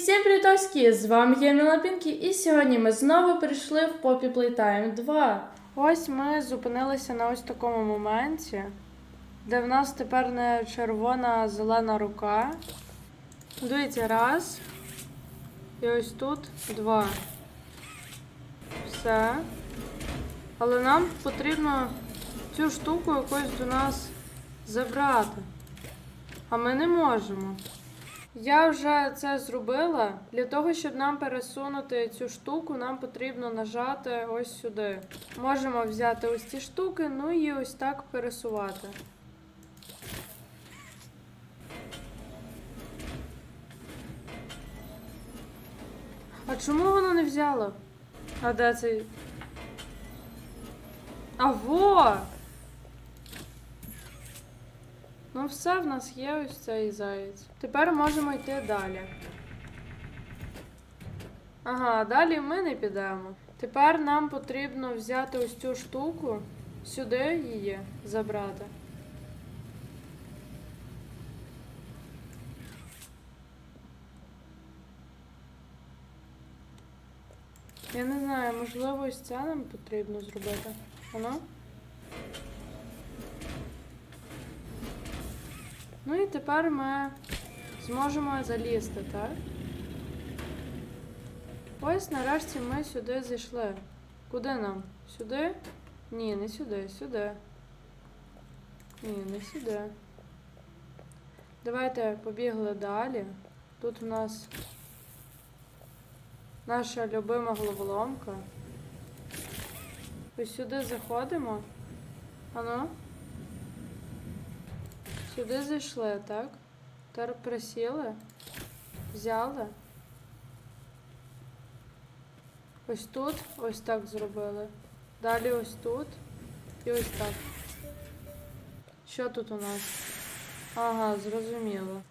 всім привітоски! З вами я Міла і сьогодні ми знову прийшли в Poppy Playtime 2. Ось ми зупинилися на ось такому моменті, де в нас тепер не червона, зелена рука. Дивіться, раз. І ось тут два. Все. Але нам потрібно цю штуку якось до нас забрати. А ми не можемо. Я вже це зробила. Для того, щоб нам пересунути цю штуку, нам потрібно нажати ось сюди. Можемо взяти ось ці штуки, ну і ось так пересувати. А чому воно не взяло? А де цей? А во! Ну, все, в нас є ось цей заєць. Тепер можемо йти далі. Ага, далі ми не підемо. Тепер нам потрібно взяти ось цю штуку, сюди її забрати. Я не знаю, можливо, ось це нам потрібно зробити. Воно? Ну і тепер ми зможемо залізти, так? Ось нарешті ми сюди зайшли. Куди нам? Сюди? Ні, не сюди, сюди. Ні, не сюди. Давайте побігли далі. Тут у нас наша любима головоломка. Ось сюди заходимо. Ану. Сюди зайшли, так? Тепер присіли, взяли. Ось тут ось так зробили. Далі ось тут і ось так. Що тут у нас? Ага, зрозуміло.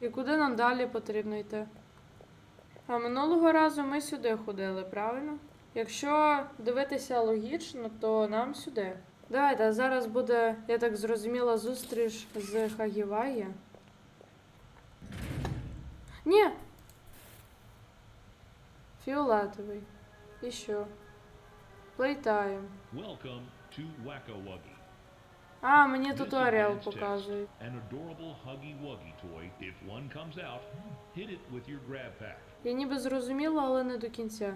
І куди нам далі потрібно йти? А минулого разу ми сюди ходили, правильно? Якщо дивитися логічно, то нам сюди. Давайте, зараз буде, я так зрозуміла, зустріч з Хагіваї. Ні. Фіолетовий. І що? Wuggy. А, мені туторіал pack. Я ніби зрозуміла, але не до кінця.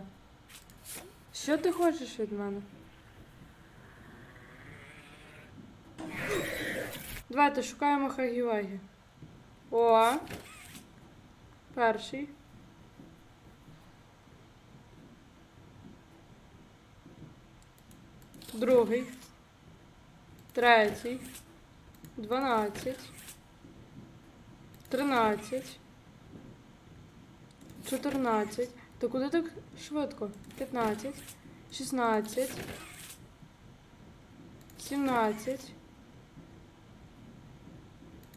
Що ти хочеш від мене? Давайте шукаємо Хагівагі. О. Перший. Другий. Третій. Дванадцять. Тринадцять. 14. Та куди так швидко? 15, 16, 17,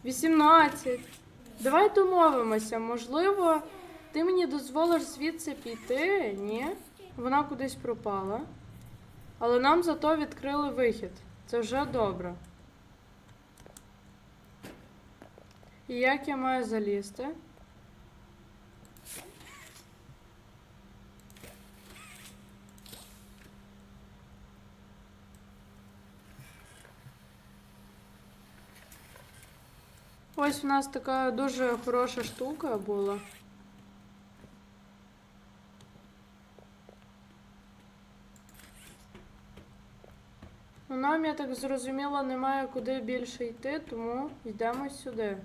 18. Давай домовимося. Можливо, ти мені дозволиш звідси піти? Ні? Вона кудись пропала. Але нам зато відкрили вихід. Це вже добре. І як я маю залізти? Ось у нас така дуже хороша штука була. Ну, нам, я так зрозуміла, немає куди більше йти, тому йдемо сюди.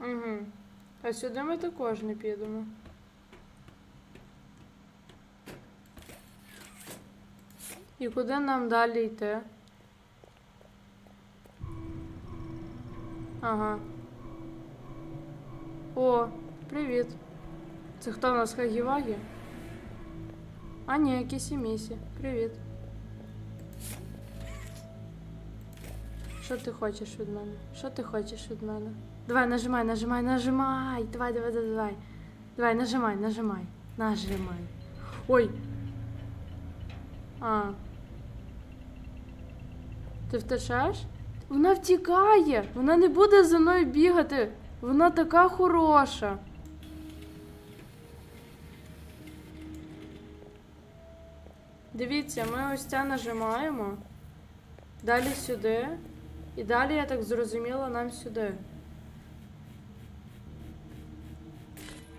Угу. А сюди ми також не підемо. І куди нам далі йти? Ага. О, привіт. Це хто в нас Хагівагі? А ні, якісь місі. Привіт. Що ти хочеш від мене? Що ти хочеш від мене? Давай, нажимай, нажимай, нажимай. Давай, давай, давай, давай. Давай, нажимай, нажимай. Нажимай. Ой, А. Ти втечеш? Вона втікає! Вона не буде за мною бігати. Вона така хороша. Дивіться, ми ось це нажимаємо. Далі сюди. І далі, я так зрозуміла, нам сюди.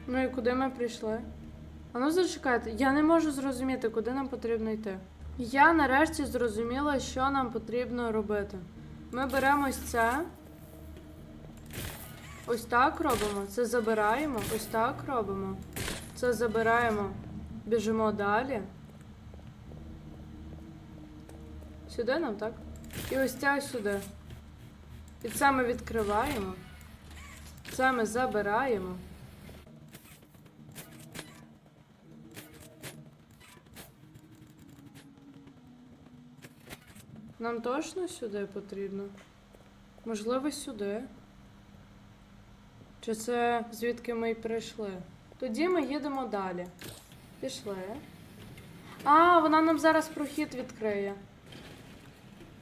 Ну і куди ми прийшли? А ну зачекайте, я не можу зрозуміти, куди нам потрібно йти. Я нарешті зрозуміла, що нам потрібно робити. Ми беремо ось це. Ось так робимо. Це забираємо. Ось так робимо. Це забираємо. Біжимо далі. Сюди нам, так? І ось це сюди. І це ми відкриваємо. Це ми забираємо. Нам точно сюди потрібно? Можливо, сюди. Чи це звідки ми й прийшли? Тоді ми їдемо далі. Пішли. А, вона нам зараз прохід відкриє.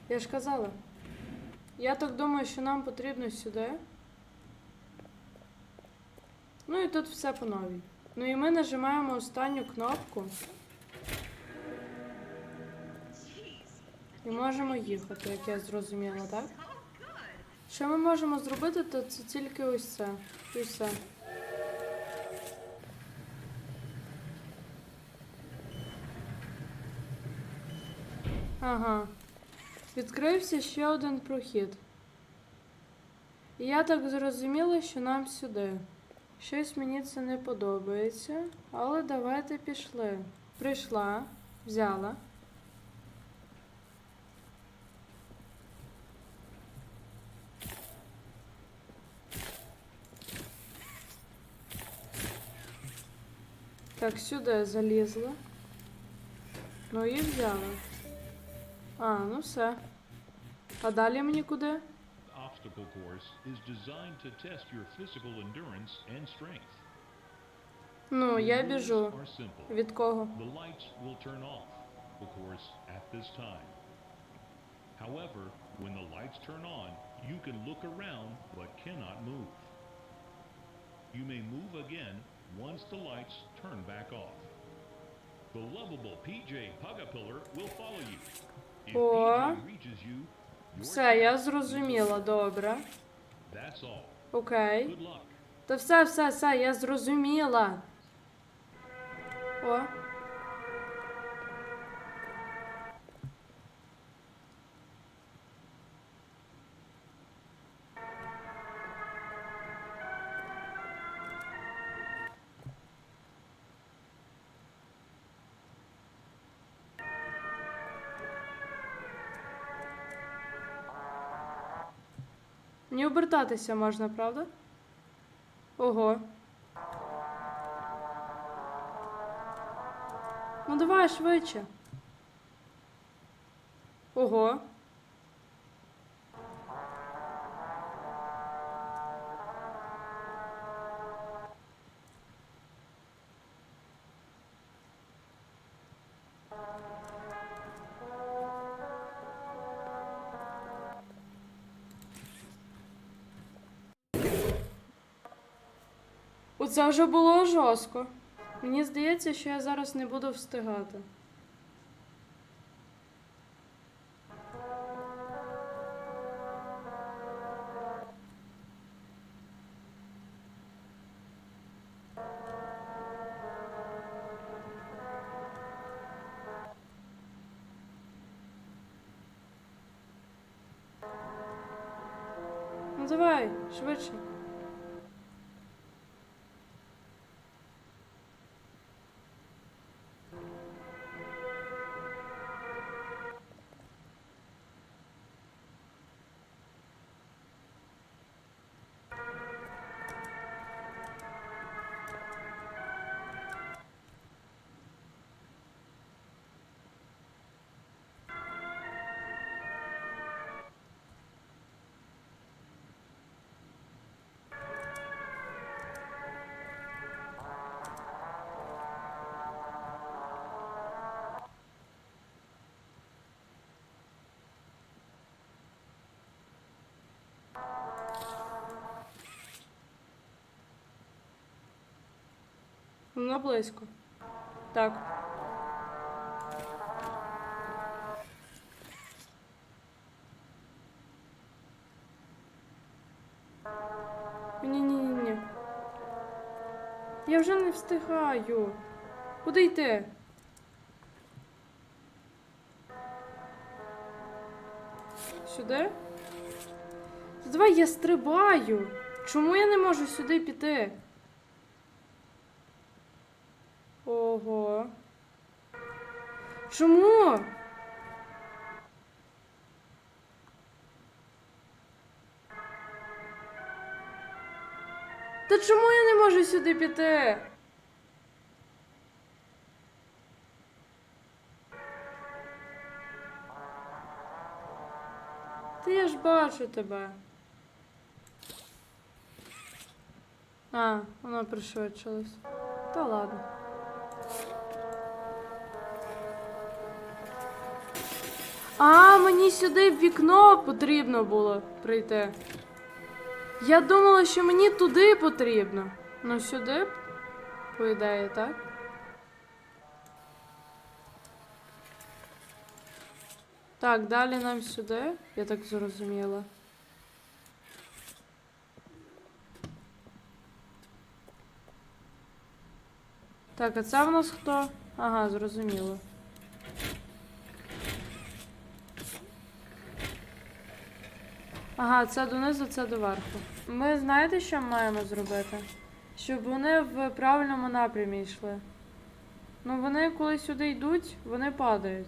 Я ж казала. Я так думаю, що нам потрібно сюди. Ну і тут все по новій. Ну і ми нажимаємо останню кнопку. І можемо їхати, як я зрозуміла, так? Що ми можемо зробити, то це тільки ось це. І все. Ага. Відкрився ще один прохід. І я так зрозуміла, що нам сюди. Щось мені це не подобається, але давайте пішли. Прийшла, взяла. Так, сюди залізла. Ну і взяла. А, ну все. А далі мені куди? Obstacle course is designed to test your physical endurance and strength. Ну, я біжу. Від кого? The lights will turn off, of course, at this time. However, when the lights turn on, you can look around but cannot move. You may move again once the lights turn back off. The lovable PJ Pugapillar will follow you. If О. PJ reaches you, Все, я зрозуміла, добре. that's all. Окей. Good luck. Та все, все, все, я зрозуміла. О. Не обертатися можна, правда? Ого. Ну давай швидше. Ого. Оце вже було жорстко. Мені здається, що я зараз не буду встигати. Воно близько. Так. Ні-ні-ні. Я вже не встигаю. Куди йти? Сюди? Давай я стрибаю. Чому я не можу сюди піти? Ого. Чому? Та чому я не можу сюди піти? Та я ж бачу тебе. А, воно пришвидшилось. Та ладно. А, мені сюди в вікно потрібно було прийти. Я думала, що мені туди потрібно. Ну, сюди, по ідеї, так? Так, далі нам сюди, я так зрозуміла. Так, а це в нас хто? Ага, зрозуміло. Ага, це донизу, це доверху. Ми знаєте, що маємо зробити? Щоб вони в правильному напрямі йшли. Ну, вони коли сюди йдуть, вони падають.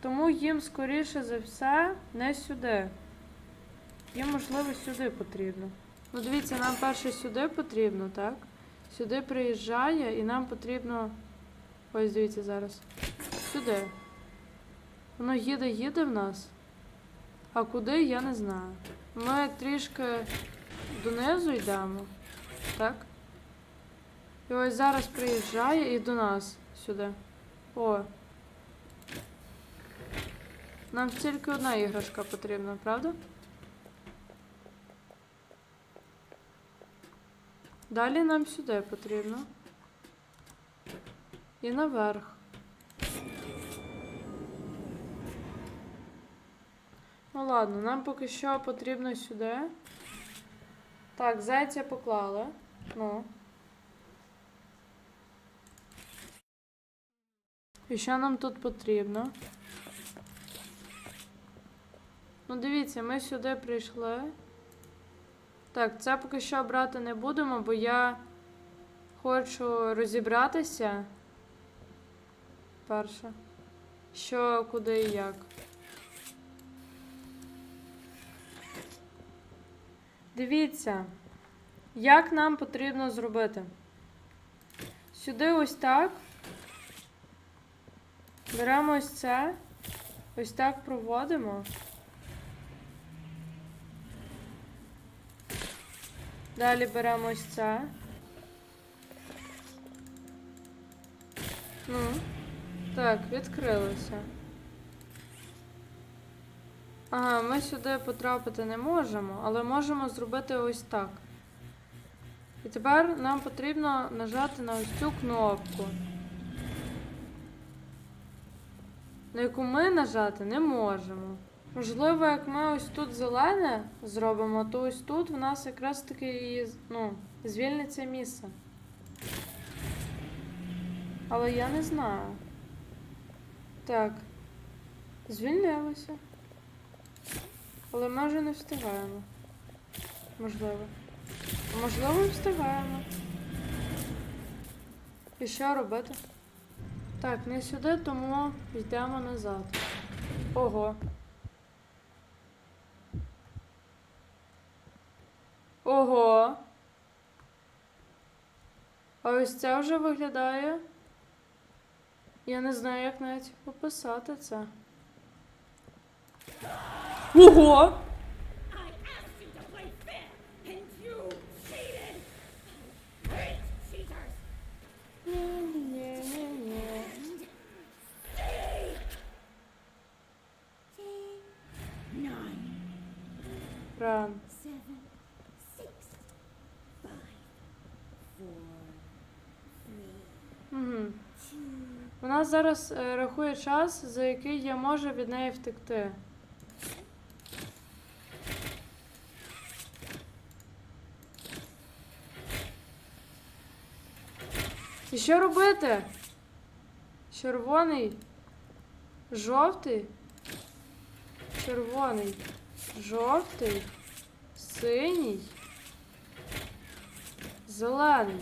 Тому їм, скоріше за все, не сюди. Їм, можливо, сюди потрібно. Ну, дивіться, нам перше сюди потрібно, так? Сюди приїжджає і нам потрібно. Ось дивіться зараз. Сюди. Воно їде, їде в нас. А куди, я не знаю. Ми трішки донизу йдемо. Так? І ось зараз приїжджає і до нас сюди. О. Нам тільки одна іграшка потрібна, правда? Далі нам сюди потрібно. І наверх. Ну ладно, нам поки що потрібно сюди. Так, зайця поклали. Ну. І що нам тут потрібно? Ну, дивіться, ми сюди прийшли. Так, це поки що брати не будемо, бо я хочу розібратися. Перше. Що, куди і як. Дивіться, як нам потрібно зробити. Сюди ось так. Беремо ось це. Ось так проводимо. Далі беремо ось це. Ну, так, відкрилося. Ага, ми сюди потрапити не можемо, але можемо зробити ось так. І тепер нам потрібно нажати на ось цю кнопку. На яку ми нажати не можемо. Можливо, як ми ось тут зелене зробимо, то ось тут в нас якраз таки і ну, звільниться місце. Але я не знаю. Так. Звільнилося. Але ми вже не встигаємо. Можливо. Можливо, встигаємо. І що робити? Так, не сюди, тому йдемо назад. Ого. Ого. А ось це вже виглядає. Я не знаю, як навіть описати це. Ого! I Вона зараз е, рахує час, за який я можу від неї втекти. І що робити? Червоний, жовтий, червоний, жовтий, синій, зелений.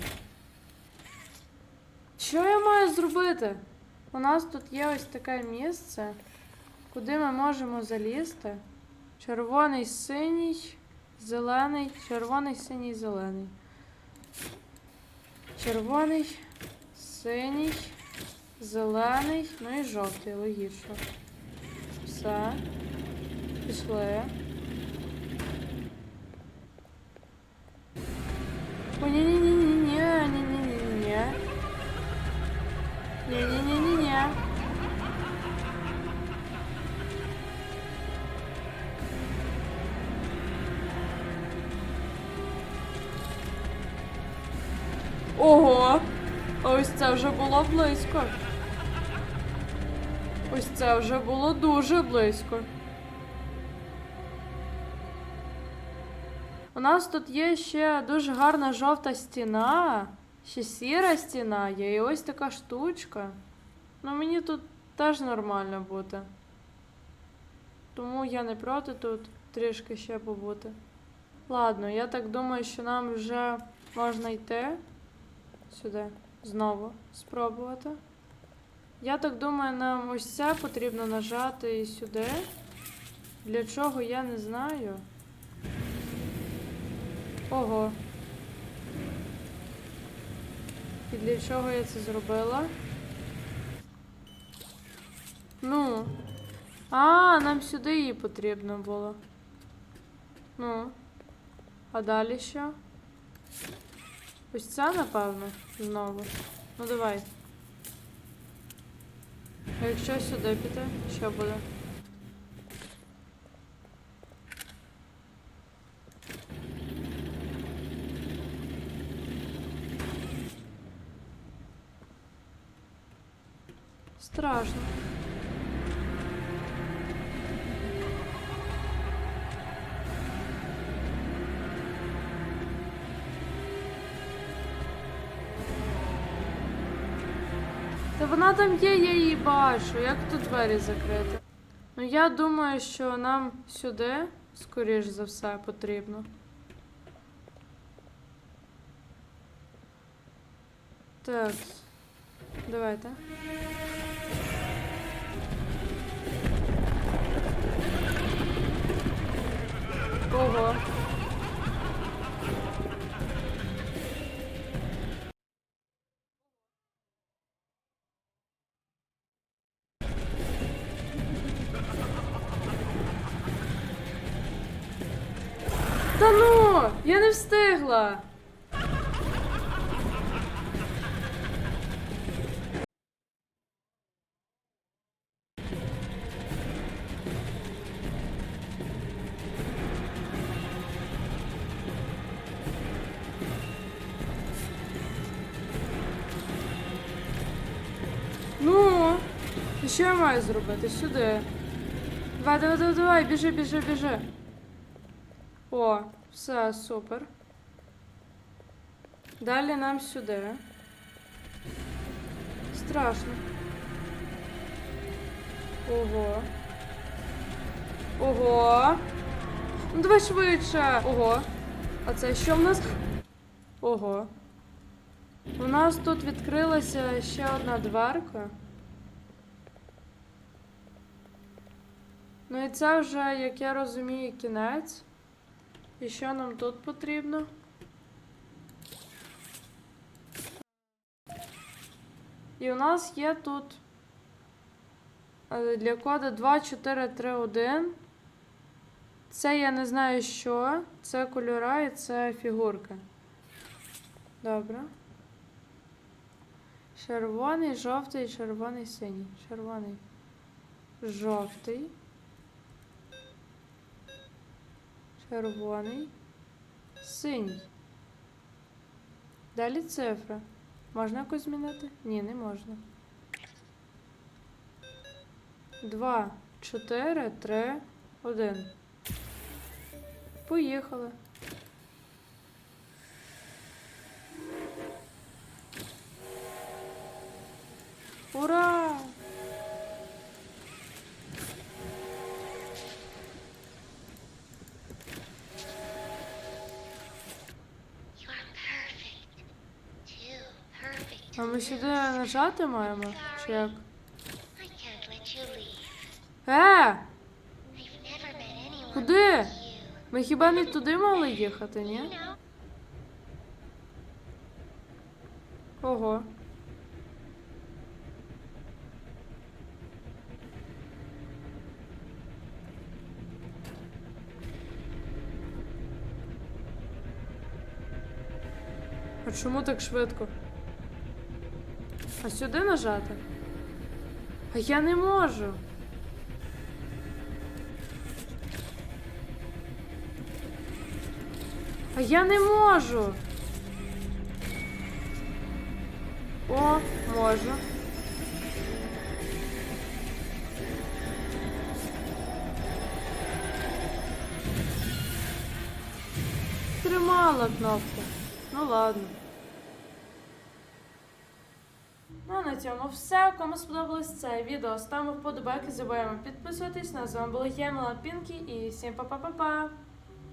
Що я маю зробити? У нас тут є ось таке місце, куди ми можемо залізти. Червоний, синій, зелений, червоний, синій, зелений. Червоний, синій, зелений, ну і жовтий, логічно. Все. Пішли. О, ні-ні-ні-ні-ні, Ого! Ось це вже було близько. Ось це вже було дуже близько. У нас тут є ще дуже гарна жовта стіна, ще сіра стіна є, і ось така штучка. Ну мені тут теж нормально бути. Тому я не проти тут трішки ще побути. Ладно, я так думаю, що нам вже можна йти сюди знову спробувати. Я так думаю, нам ось це потрібно нажати і сюди. Для чого я не знаю. Ого. І для чого я це зробила? Ну. А, нам сюди її потрібно було. Ну. А далі що? Ось ця, напевно, знову. Ну давай. А якщо сюди піти, що буде? Вона там є, я її бачу. Як тут двері закрити? Ну я думаю, що нам сюди, скоріш за все, потрібно. Так. Давайте. Ого. Та ну! Я не встигла! Ну, що я маю зробити? Сюди. Давай, давай, давай, давай, біжи, біжи, біжи. О, все, супер. Далі нам сюди. Страшно. Ого. Ого. Ну давай швидше. Ого. А це що в нас? Ого. У нас тут відкрилася ще одна дверка. Ну і це вже, як я розумію, кінець. І що нам тут потрібно? І у нас є тут е, для коду 2431. Це я не знаю що. Це кольора і це фігурка. Добре. Червоний, жовтий, червоний, синій. Червоний. Жовтий. Червоний. Синій. Далі цифра. Можна якось змінити? Ні, не можна. два, чотири, три, один. Поїхали. Ура! А ми сюди нажати маємо? Чи як? Е! Куди? Ми хіба не туди мали їхати, ні? Ого. А чому так швидко? А сюди нажати? А я не можу. А я не можу. О, можу. Тримала кнопку. Ну ладно. Ну, а на цьому все. Кому сподобалось це відео, ставимо вподобайки, забуваємо підписуватись. На з вами була Ємела Пінкі, і всім па-па-па-па!